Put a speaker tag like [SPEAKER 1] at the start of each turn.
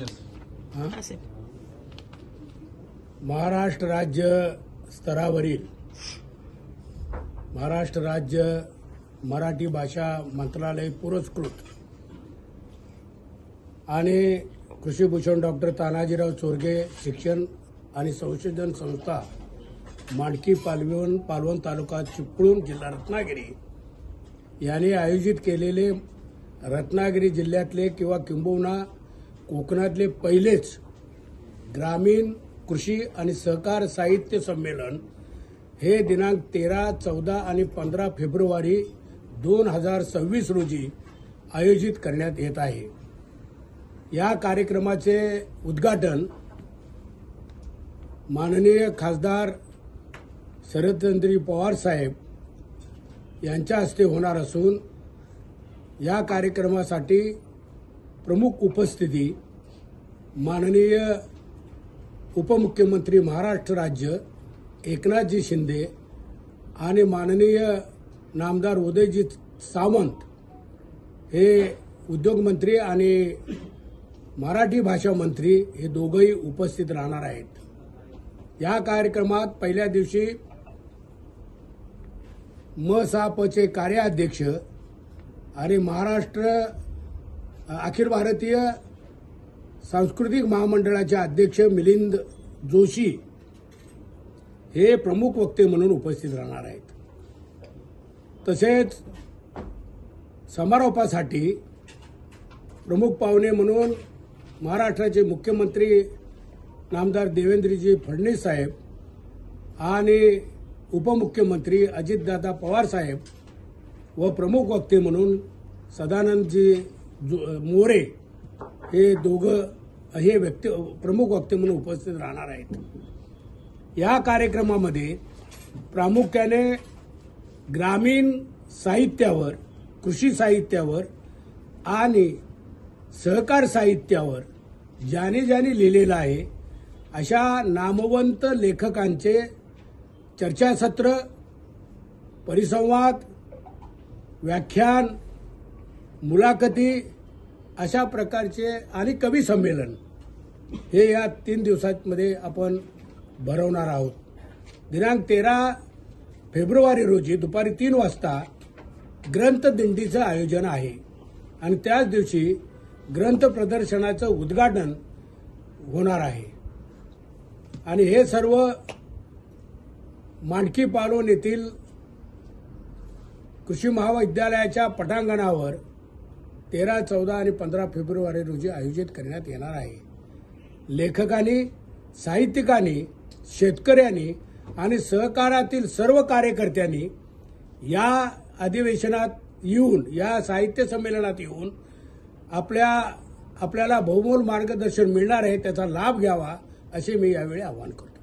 [SPEAKER 1] हा? महाराष्ट्र राज्य स्तरावरील महाराष्ट्र राज्य मराठी भाषा मंत्रालय पुरस्कृत आणि कृषीभूषण डॉक्टर तानाजीराव चोरगे शिक्षण आणि संशोधन संस्था मांडकी पालवण पालवण तालुका चिपळूण जिल्हा रत्नागिरी यांनी आयोजित केलेले रत्नागिरी जिल्ह्यातले किंवा किंबहुना कोकणातले पहिलेच ग्रामीण कृषी आणि सहकार साहित्य संमेलन हे दिनांक तेरा चौदा आणि पंधरा फेब्रुवारी दोन हजार सव्वीस रोजी आयोजित करण्यात येत आहे. या कार्यक्रमाचे उद्घाटन माननीय खासदार शरदचंद्री पवार साहेब यांच्या हस्ते होणार असून या कार्यक्रमासाठी प्रमुख उपस्थिती माननीय उपमुख्यमंत्री महाराष्ट्र राज्य एकनाथजी शिंदे आणि माननीय नामदार उदयजी सावंत हे उद्योगमंत्री आणि मराठी भाषा मंत्री हे दोघंही उपस्थित राहणार आहेत. या कार्यक्रमात पहिल्या दिवशी मसापचे कार्याध्यक्ष आणि महाराष्ट्र अखिल भारतीय सांस्कृतिक महामंडळाचे अध्यक्ष मिलिंद जोशी हे प्रमुख वक्ते म्हणून उपस्थित राहणार आहेत. तसेच समारोपासाठी प्रमुख पाहुणे म्हणून महाराष्ट्राचे मुख्यमंत्री नामदार देवेंद्रजी फडणवीस साहेब आणि उपमुख्यमंत्री अजितदादा पवार साहेब व प्रमुख वक्ते म्हणून सदानंदजी जो- मोरे हे दोघं हे व्यक्ती प्रमुख वक्ते म्हणून उपस्थित राहणार आहेत. या कार्यक्रमामध्ये प्रामुख्याने ग्रामीण साहित्यावर कृषी साहित्यावर आणि सहकार साहित्यावर ज्याने ज्याने लिहिलेलं आहे अशा नामवंत लेखकांचे चर्चासत्र परिसंवाद व्याख्यान मुलाखती अशा प्रकारचे आणि कवी संमेलन हे या तीन दिवसांमध्ये आपण भरवणार आहोत. दिनांक तेरा फेब्रुवारी रोजी दुपारी तीन वाजता ग्रंथदिंडीचं आयोजन आहे. आणि त्याच दिवशी ग्रंथ प्रदर्शनाचं उद्घाटन होणार आहे. आणि हे सर्व मांडकी पालोन येथील कृषी महाविद्यालयाच्या पटांगणावर तेरा चौदा आणि पंधरा फेब्रुवारी रोजी आयोजित करण्यात येणार आहे. लेखकांनी साहित्यिकांनी शेतकऱ्यांनी आणि सहकारातील सर्व कार्यकर्त्यांनी या अधिवेशनात येऊन या साहित्य संमेलनात येऊन आपल्या आपल्याला बहुमोल मार्गदर्शन मिळणार आहे त्याचा लाभ घ्यावा असे मी यावेळी आवाहन करतो.